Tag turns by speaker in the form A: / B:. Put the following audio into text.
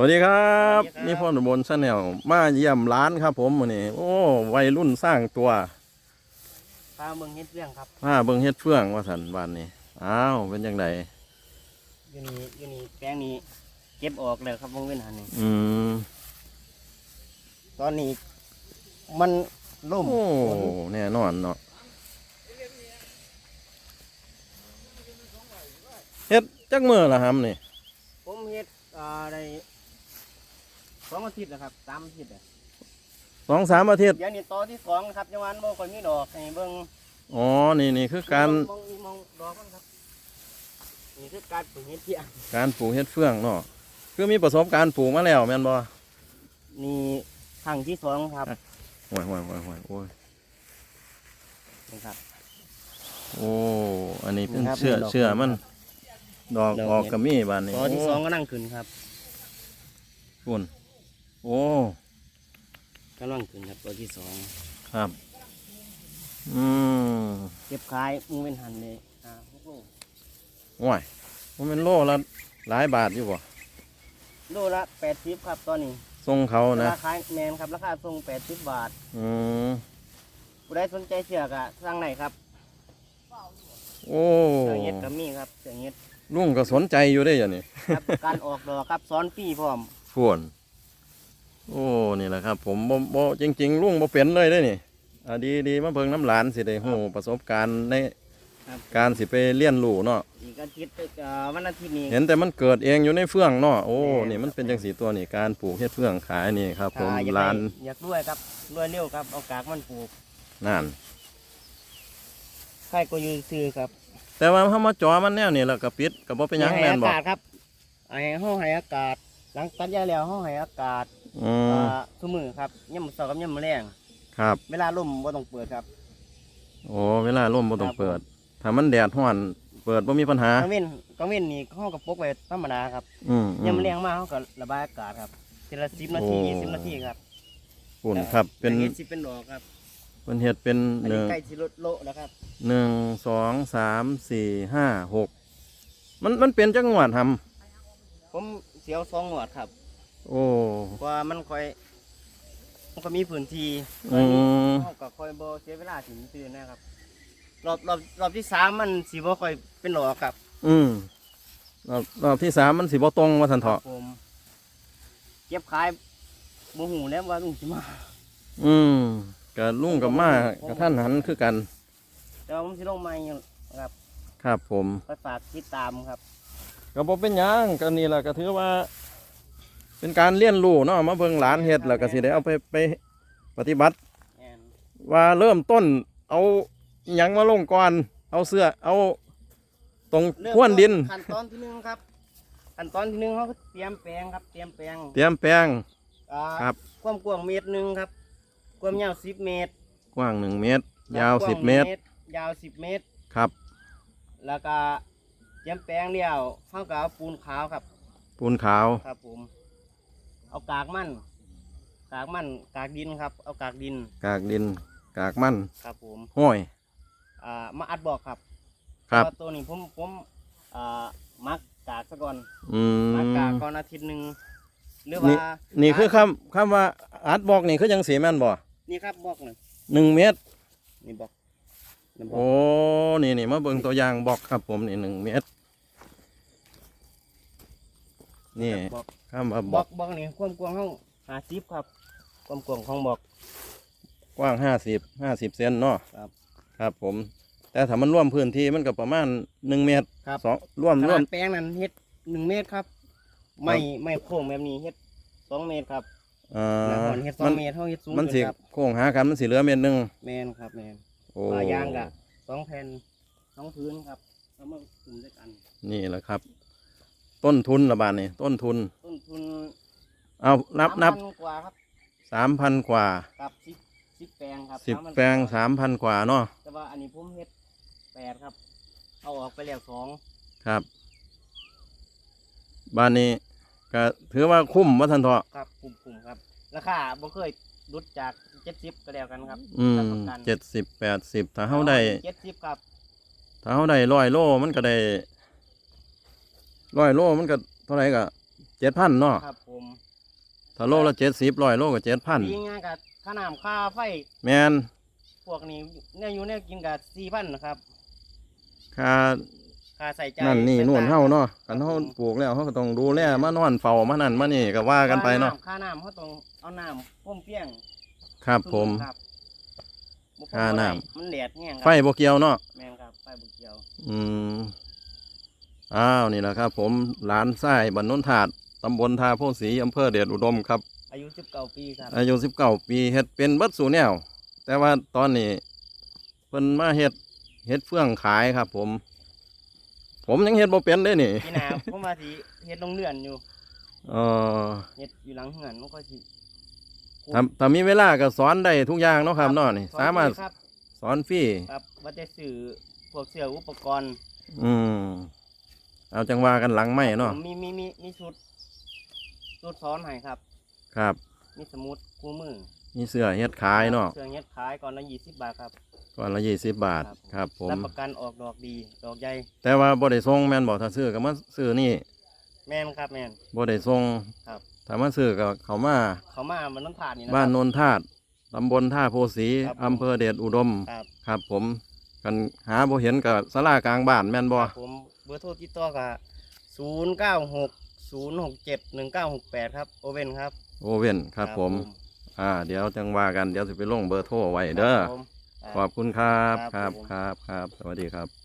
A: วัสดีครับ
B: สวัสดีครับ
A: นี่พ่อหนุ่มบนชาแนลมาเยี่ยมร้านครับ ผมมื้อนี้ โอ้วัยรุ่นสร้างตัว
B: ปลาเมืองเฮ็ดเรื่องครับ
A: มาเบิ่งเฮ็ดเฟื่องว่าสันบ้านนี้อ้าวเป็นจังได
B: อยู่นี่อยู่นี่แปลงนี้เก็บออกเลยครับวงเว้นหันนี่
A: อืม
B: ตอนนี้มันล่ม
A: โอ้
B: ฝน
A: แน่นอนเนาะเฮ็ดจักมื้อละครับนี่
B: ผมเฮ็ดอ่าได้ สองอาทิตย์แล้วครับสามอาทิตย์แล้ว
A: สองสามอาทิตย์
B: เดี๋ยวนี้ตอนที่สองครับจังหวะนั้นบ่ค่อยมีดอกให้เบิ่ง
A: อ๋อนี่นี่คือการ
B: มองมองดอกมันครับนี่คือการปลูกเฮ็ดเที่ยง
A: การปลูกเฮ็ดเฟื่องเนาะคือมีประสบการณ์ปลูกมาแล้วแม่นบ่
B: นี่ครั้งที่สองครับ
A: ห่วยห่วยห่วยห่วยโอ้ย
B: นี่ครับ
A: โอ้อันนี้เป็น
B: นี่ครับ
A: เชื่อ
B: ดอก
A: เชื่อมัน ดอก
B: ดอก
A: ออก
B: เนี่ย
A: ก็มีบ้านนี้
B: ตอนที่
A: โส
B: องก็นั่งขึ้นครับ
A: คุณ โอ้
B: กำลังขึ้นครับตัวที่สอง
A: ครับ อืม
B: เก็บขายมึงเป็นหันเลยอ่าพวกลูก
A: ห่วยมันเป็นโลละหลายบาทอยู่บ่
B: โลละแปดสิบครับตอนนี้
A: ทรงเขานะ
B: ราคาแมนครับราคาส่งแปดสิบบาท
A: อืม
B: ผู้ใดสนใจเชือกอะสั่งไหนครับ
A: โอ้
B: เชือกเย็ดกับมีครับเชือกเย็ด
A: ลุงก็สนใจอยู่ได้อยังนี่
B: ครับ การออกดอกครับซ้อนปีพร้อม
A: พวน โอ้นี่แหละครับ ผมบ่บ่จริง ๆลุงบ่เป็นเลยได้อนี่อ่าดีดีมาเบิ่งน้ำหลานสิได้ฮู้ประสบการณ์ใน
B: ครับ
A: การสิไปเรียนรู้เนาะ
B: อีกอาทิตย์เอ่อวันอาทิตย์นี้
A: เห็นแต่มันเกิดเองอยู่ในเฟื่องเนาะโอ้
B: แม่น
A: นี่มันเป็นจังสีตัวนี่การปลูกเฮ็ดเฟื่องขายนี่ครับ ผม
B: อ่อยก
A: ร้าน
B: ได้อยากรวยครับรวยเร็วครับเอากากมันปลูก
A: นั่น
B: ใครก็อยู่ซื้อครับ
A: แต่ว่าเฮามาจอมันแนวนี่แล้วก็ปิดก็บ่เป็นหยัง
B: ให้
A: แม่นบ่
B: อากาศครับให้ห้องให้อากาศ หลังตัดหญ้าแล้วห้องให้อากาศ
A: อืม
B: อ่าทุกมือครับย่ำมื้อเช้ากับย่ำมื้อแรง
A: ครับ
B: เวลาลมบ่ต้องเปิดครับ
A: โอ้เวลาร่มบ่ต้อง
B: ครับ
A: เปิด ถ้ามันแดดร้อนเปิดบ่มีปัญหาก
B: ลางเว้นกลางเว้นนี่ห้องกับปกไว้ธรรมดาครับ
A: อืมอื
B: ย่ำ
A: ม
B: มื้อแรงมาห้องก็ระบายอากาศครับทีละ10นาที
A: โอ้
B: 20นาทีครับ
A: ปุ่นครับ เป็น
B: เฮ็ดสิเป็นดอกครับ
A: เป็นเฮ็ดเป็น
B: อัน
A: ห
B: นี้
A: นึ่ง
B: ใกล้สิลดโลแล้วครับ
A: หนึ่งสองสามสี่ห้าหกมันมันเป็นจังหวัดท
B: ผมเสียวสองหนวดครับำ
A: โอ้
B: เพราะว่ามันค่อย มันก็มีพื้นที่
A: อืม
B: เขาก็ค่อยบ่เสียเวลาถึงตื่นนะครับ รอบรอบรอบที่สามมันสิบ่ค่อยเป็นดอกครับ
A: อืมรอบรอบที่สามมันสิบ่ตรงว่าสันเถาะ
B: ผมเก็บขายบ่หูแล้วว่าลุงสิมา
A: อืมกับลุงกับมากับท่านหันคือกัน
B: แต่ว่าผมสิลงใหม่ครับ
A: ครับผม
B: ไปฝากติดตามครับ
A: ก็บ่เป็นหยังก็นี่แหละก็ถือว่า เป็นการเรียนรู้เนาะมาเบิ่งหลานเฮ็ดแล้วก็สิได้เอาไปไปปฏิบัติ
B: แม่น
A: ว่าเริ่มต้นเอาอิหยังมาลงก่อนเอาเสื้อเอาตรง
B: เริ่ม
A: พ้วนดิน
B: ขั้นตอนที่หนึ่งครับขั้นตอนที่หนึ่งเขาก็เตรียมแปลงครับ เตรียมแปลง
A: เตรียมแปลง
B: อ่า
A: ครับ
B: ความกว้างเมตรหนึ่งครับ ความยาวสิบเมตร
A: กว้างหนึ่งเมตร ยาว
B: กว้ง
A: สิบเมตร
B: ยาวสิบเมตร
A: ครับ
B: แล้วก็เตรียมแปลงเดียวเขาก็เอาปูนขาวครับ
A: ปูนขาว
B: ครับผม เอากากมัน กากมันกากดินครับ เอากากดิน
A: กากดิน กากมัน
B: ครับผม
A: ห้อย
B: อ่ามาอัดบอกครับ
A: ครับ
B: เพาะว่าตัวนี้ผมผมอ่ามักกากซะก่อน
A: อื
B: มักกาก
A: ม
B: ก่อนอาทิตย์หนึ่งหรือ
A: นี่
B: ว่า
A: นี่
B: นี่
A: คือคำคำว่าอัดบอกนี่คือยังสีแม่นบ่
B: นี่ครับบอกหนึ่ง
A: หนึ่งเมตร
B: นี่บอกนี่บอก
A: โอ้ นี่นี่มาเบิ่งตัวอย่างบอกครับผมนี่หนึ่งเมตร นี่
B: บอก
A: คำว่า
B: บบอ
A: อก
B: กบอกนี่ความกว้างห้องหาซิบครับ ความกว้างของบอก
A: กว้างห้าสิบห้าสิบเซนเนาะ
B: ครับ
A: ครับผม แต่ถ้ามันร่วมพื้นที่มันก็ประมาณหนึ่งเมตร
B: ครับ
A: สองร่วม
B: ข
A: ร่ว
B: นามดแปลงนั้นเฮ็ดหนึ่งเมตรครับ ไม่ไม่โค้งแบบนี้เฮ็ดสองเมตรครับ
A: อ่า
B: แล้วก่อนเฮ็ดสอ
A: มั
B: ง
A: น
B: เมตรเท่าเฮ็ดสูง
A: มันสิ
B: ขึ้ครับ
A: โค้งหากันมันสิเหลือเมตรหนึ่ง
B: แมนครับแมน
A: โอ้
B: ปลายางกะสองแผ่นสองพื้นครับแล้วมาคุมด้วยกัน
A: นี่แหละครับ ต้นทุนละบาทนี่ต้นทุน
B: ต้นทุน
A: เอานับนับ
B: 3,000กว่าครับ
A: สามพันกว่า
B: กับสิบสิบแปลงครับ
A: สิบ
B: 3,000
A: แปลงสามพันกว่าเนาะ
B: แต่ว่าอันนี้ผมเฮ็ดแปดครับ เอาออกไปแล้วสอง
A: ครับบ้านนี้ก็ถือว่าคุ้มวัฒนเถาะ
B: ครับกลุ่มๆครับ ราคาบ่เคยลดจากเจ็ดสิบก็แล้วกันครับ
A: อืม
B: รับประกัน
A: เจ็ดสิบแปดสิบถ้าเขาได้
B: เจ็ดสิบครับ
A: ถ้าเขาได้ร้อยโลมันก็ได้ ร้อยโลมันก็เท่าไหร่ก็เจ็ดพันเนาะ
B: ครับผม
A: ถ้าโลละเจ็ดสิบร้อยโลก็เจ็ดพัน
B: ดีงานกับค่าน้ำค่าไฟ
A: แมน
B: พวกนี้เนี่ยอยู่เนี่ยกินกับสี่พันนะครับ
A: ค่า
B: ค่าใส่ใจ
A: นั่นนี่นู่นเฮาเนาะ
B: ค
A: กั
B: รั
A: น
B: บ
A: เฮา
B: ผม
A: ปลูกแล้วเฮาก็ต้องดูแลมานอนเฝ้ามานั่นมานี่ก็ว่ากันไปเนาะ
B: ค่าน้ำเขาต้องเอาน้ำพ่มเปี้ยง
A: ครับผม
B: ครับบ่พอ
A: ค่าน้ำ
B: ได้มันแดดแห้งครับ
A: ไฟบ่เกี่ยวเนาะ
B: แม่นครับไฟบุกเกียว
A: อืม อ้าวนี่แหละครับผมหลานไส้บ้านโนนถาดตำบลทาโพธิ์ศรีอำเภอเดชอุดมครับ
B: อายุสิบเก้าปีครับ
A: อายุสิบเก้าปีเฮ็ดเป็นเบัดสู่แนว แต่ว่าตอนนี้เพิ่นมาเฮ็ดเฮ็ดเฟื่องขายครับ ผม ผมยังเฮ็ดบ่เป็นเด้นี่
B: พี่นาผมว่าสิเฮ็ดลงเรือนอยู่
A: เออ
B: เฮ็ดอยู่หลังเหือนมันก็สิ
A: ถ้าถ้ามีเวลาก็สอนได้ทุกอย่างเนาะครับเนาะนี่
B: สอน
A: สามารถ
B: ฟครับ
A: สอนฟรี
B: ครับว่าจะซื้อพวกเสื้ออุปกรณ์
A: อืม เอาจังว่ากันหลังไม่เนาะ
B: ผมมีมีมีมีชุดชุดสอนให้ครับ
A: ครับ
B: มีสมุดคู่มือ
A: มีเสื้อเฮ็ดขายเนาะ
B: เสื้อเฮ็ดขายก่อนละยี่สิบบาทครับ
A: ก่อนละยี่สิบบาทครับผม
B: รับประกันออกดอกดีดอกใหญ่
A: แต่ว่าบ่ได้ส่งแม่นบ่ถ้าซื้อก็มาซื้อนี่
B: แม่นครับแม่น
A: บ่ได้ส่ง
B: ครับ
A: ถ้ามาซื้อก็เขามา
B: เขามามันต้องผ่านนี่นะ
A: บ้าน
B: ค
A: โน
B: รับ
A: นธาตุตำบลท่าโพสี
B: ครับผม
A: อำเภอเดชอุดม
B: ครับ
A: ครับ ผมกันหาบ่เห็นกับสลากลางบ้านแม่นบ่
B: ครับผม เบอร์โทรติดต่อกับศูนย์เก้าหกศูนย์หกเจ็ดหนึ่งเก้าหกแปดครับ โอเว่นครับ
A: โอเว่นครับผม อ่า เดี๋ยวจังว่ากันเดี๋ยวสิไปลงเบอร์โทรไว้เด้อ
B: ครับผม
A: ขอบคุณครับ
B: ค
A: ค
B: รั
A: รั
B: บบ ผม
A: ครับ ครับ สวัสดีครับ